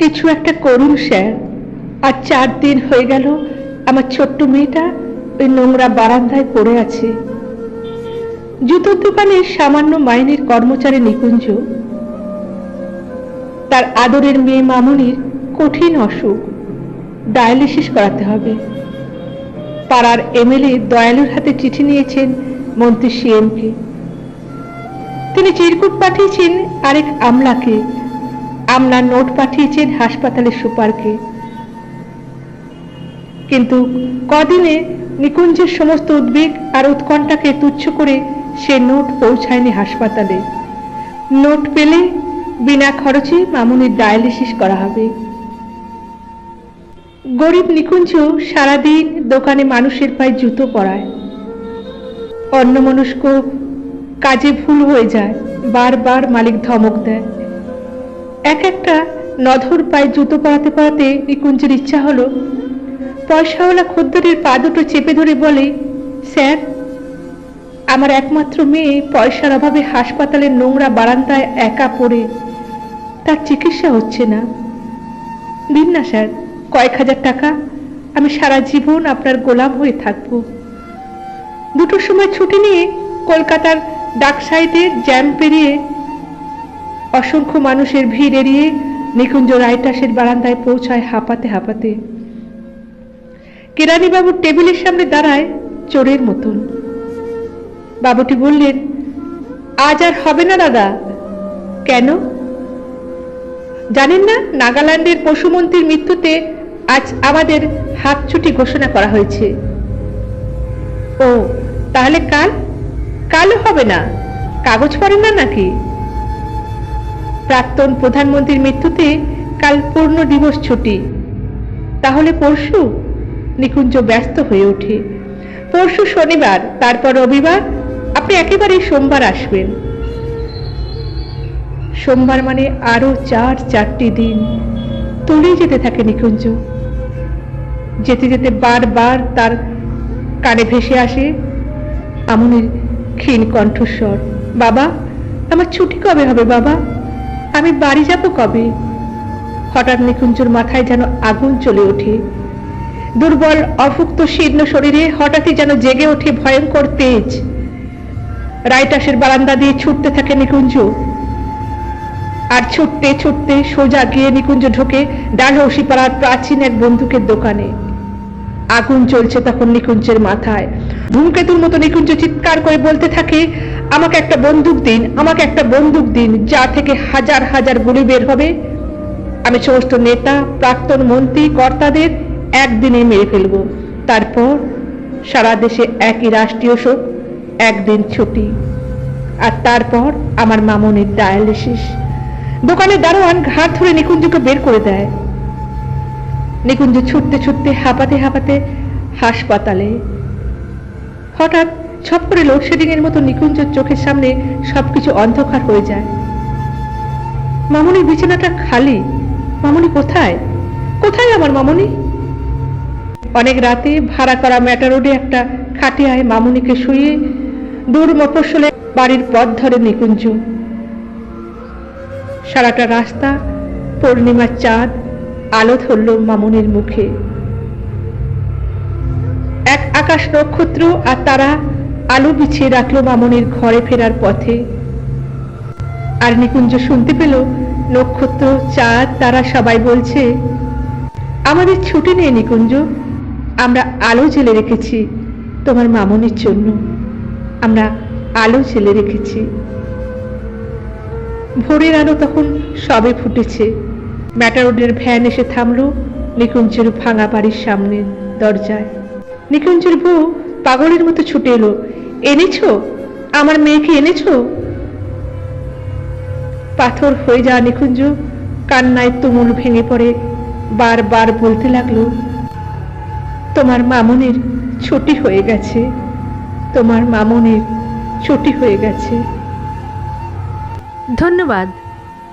কিছু একটা করুন, স্যার। আর চার দিন হয়ে গেল, আমার ছোট্ট মেয়েটা ওই নোংরা বারান্দায় পড়ে আছে। জুতোর দোকানের সামান্য মাইনের কর্মচারী নিকুঞ্জ। তার আদরের মেয়ে মামুনির কঠিন অসুখ। ডায়ালিসিস করাতে হবে। পাড়ার এমএলএ দয়ালুর হাতে চিঠি নিয়েছেন মন্ত্রী সিএমকে। তিনি চিরকুট পাঠিয়েছেন আরেক আমলাকে। আমলার নোট পাঠিয়েছেন হাসপাতালের সুপারকে। কিন্তু কদিনে নিকুঞ্জের সমস্ত উদ্বেগ আর উৎকণ্ঠাকে তুচ্ছ করে সে নোট পৌঁছায়নি হাসপাতালে। নোট পেলে বিনা খরচে মামুনির ডায়ালিসিস করা হবে। গরিব নিকুঞ্জ সারাদিন দোকানে মানুষের পায়ে জুতো পরায়। অন্যমনস্ক কাজে ভুল হয়ে যায়, বারবার মালিক ধমক দেয়। এক একটা নধর পায়ে জুতো পরাতে পরাতে নিকুঞ্জের ইচ্ছা হলো। পয়সাওয়ালা খদ্দরের পা দুটো চেপে ধরে বলে, স্যার, আমার একমাত্র মেয়ে পয়সার অভাবে হাসপাতালের নোংরা বারান্দায় একা পড়ে। তার চিকিৎসা হচ্ছে না। দিন না, স্যার, কয়েক হাজার টাকা। আমি সারা জীবন আপনার গোলাম হয়ে থাকব। দুটোর সময় ছুটি নিয়ে কলকাতার ডাক সাইডে জ্যাম পেরিয়ে অসংখ্য মানুষের ভিড় এড়িয়ে নিকুঞ্জ রায়টাসের বারান্দায় পৌঁছায় হাঁপাতে হাঁপাতে। কেরানিবাবুর টেবিলের সামনে দাঁড়ায় চোরের মতন। বাবুটি বললেন, আজ আর হবে না দাদা। কেন? জানেন না, নাগাল্যান্ডের পশুমন্ত্রীর মৃত্যুতে আজ আমাদের হাত ছুটি ঘোষণা করা হয়েছে। ও, তাহলে কাল? কালও হবে না। কাগজ পড়েন না নাকি? প্রাক্তন প্রধানমন্ত্রীর মৃত্যুতে কাল পূর্ণ দিবস ছুটি। তাহলে পরশু নিকুঞ্জ ব্যস্ত হয়ে ওঠে। পরশু শনিবার, তারপর রবিবার, আপনি একেবারেই সোমবার আসবেন। সোমবার মানে আরও চার, চারটি দিন। তলেই যেতে থাকে নিকুঞ্জ। যেতে যেতে বারবার তার কানে ভেসে আসে আমনের ক্ষীণ কণ্ঠস্বর। বাবা, আমার ছুটি কবে হবে বাবা? আমি বাড়ি যাব কবে? হঠাৎ নিকুঞ্জর মাথায় যেন আগুন চলে ওঠে। দুর্বল অভুক্ত শীর্ণ শরীরে হঠাৎই যেন জেগে ওঠে ভয়ঙ্কর তেজ। রাইটাসের বারান্দা দিয়ে ছুটতে থাকে নিকুঞ্জ। আর ছুটতে ছুটতে সোজা গিয়ে নিকুঞ্জ ঢোকে ডালহৌসি পাড়ার প্রাচীন এক বন্দুকের দোকানে। আগুন চলছে তখন নিকুঞ্জের মাথায়। ধূমকেতুর মতো নিকুঞ্জ চিৎকার করে বলতে থাকে আমাকে একটা বন্দুক দিন, আমাকে একটা বন্দুক দিন, যা থেকে হাজার হাজার গুলি বের হবে। আমি সমস্ত নেতা, প্রাক্তন মন্ত্রী, কর্তাদের একদিনে মেরে ফেলব। তারপর সারা দেশে একই রাষ্ট্রীয় শোক, একদিন ছুটি। আর তারপর আমার মামনির ডায়ালিসিস দোকানে দারোয়ান ঘাট ধরে নিকুঞ্জকে বের করে দেয়। নিকুঞ্জ ছুটতে ছুটতে হাঁপাতে হাঁপাতে হাসপাতালে। হঠাৎ ছপ করে লোডশেডিং এর মতো নিকুঞ্জের চোখের সামনে সবকিছু অন্ধকার হয়ে যায়। মামনির বিছানাটা খালি। মামনি কোথায়? কোথায় আমার মামনি? অনেক রাতে ভাড়া করা ম্যাটারোডে একটা খাটিয়ায় মামুনিকে শুয়ে দূর মফস্বলে বাড়ির পথ ধরে নিকুঞ্জ। সারাটা রাস্তা, পূর্ণিমার চাঁদ, আলো ধরল মামুনির মুখে। এক আকাশ নক্ষত্র আর তারা আলো বিছিয়ে রাখল মামনির ঘরে ফেরার পথে। আর নিকুঞ্জ শুনতে পেল, নক্ষত্র, চাঁদ, তারা সবাই বলছে, আমাদের ছুটি নেই নিকুঞ্জ, আমরা আলো জেলে রেখেছি তোমার মামনির জন্য। আমরা আলো জেলে রেখেছি। ভোরের আলো তখন সবে ফুটেছে। ম্যাটারোডের ভ্যান এসে থামলো নিকুঞ্জের ভাঙা বাড়ির সামনে দরজায়। নিকুঞ্জের বউ পাগলের মতো ছুটে এলো এনেছো? আমার মেয়েকে এনেছো? পাথর হয়ে যাওয়া নিকুঞ্জ, কান্নায় তুমুল ভেঙে পড়ে। বারবার বলতে লাগল, তোমার মামনের ছুটি হয়ে গেছে। তোমার মামনের ছুটি হয়ে গেছে। ধন্যবাদ।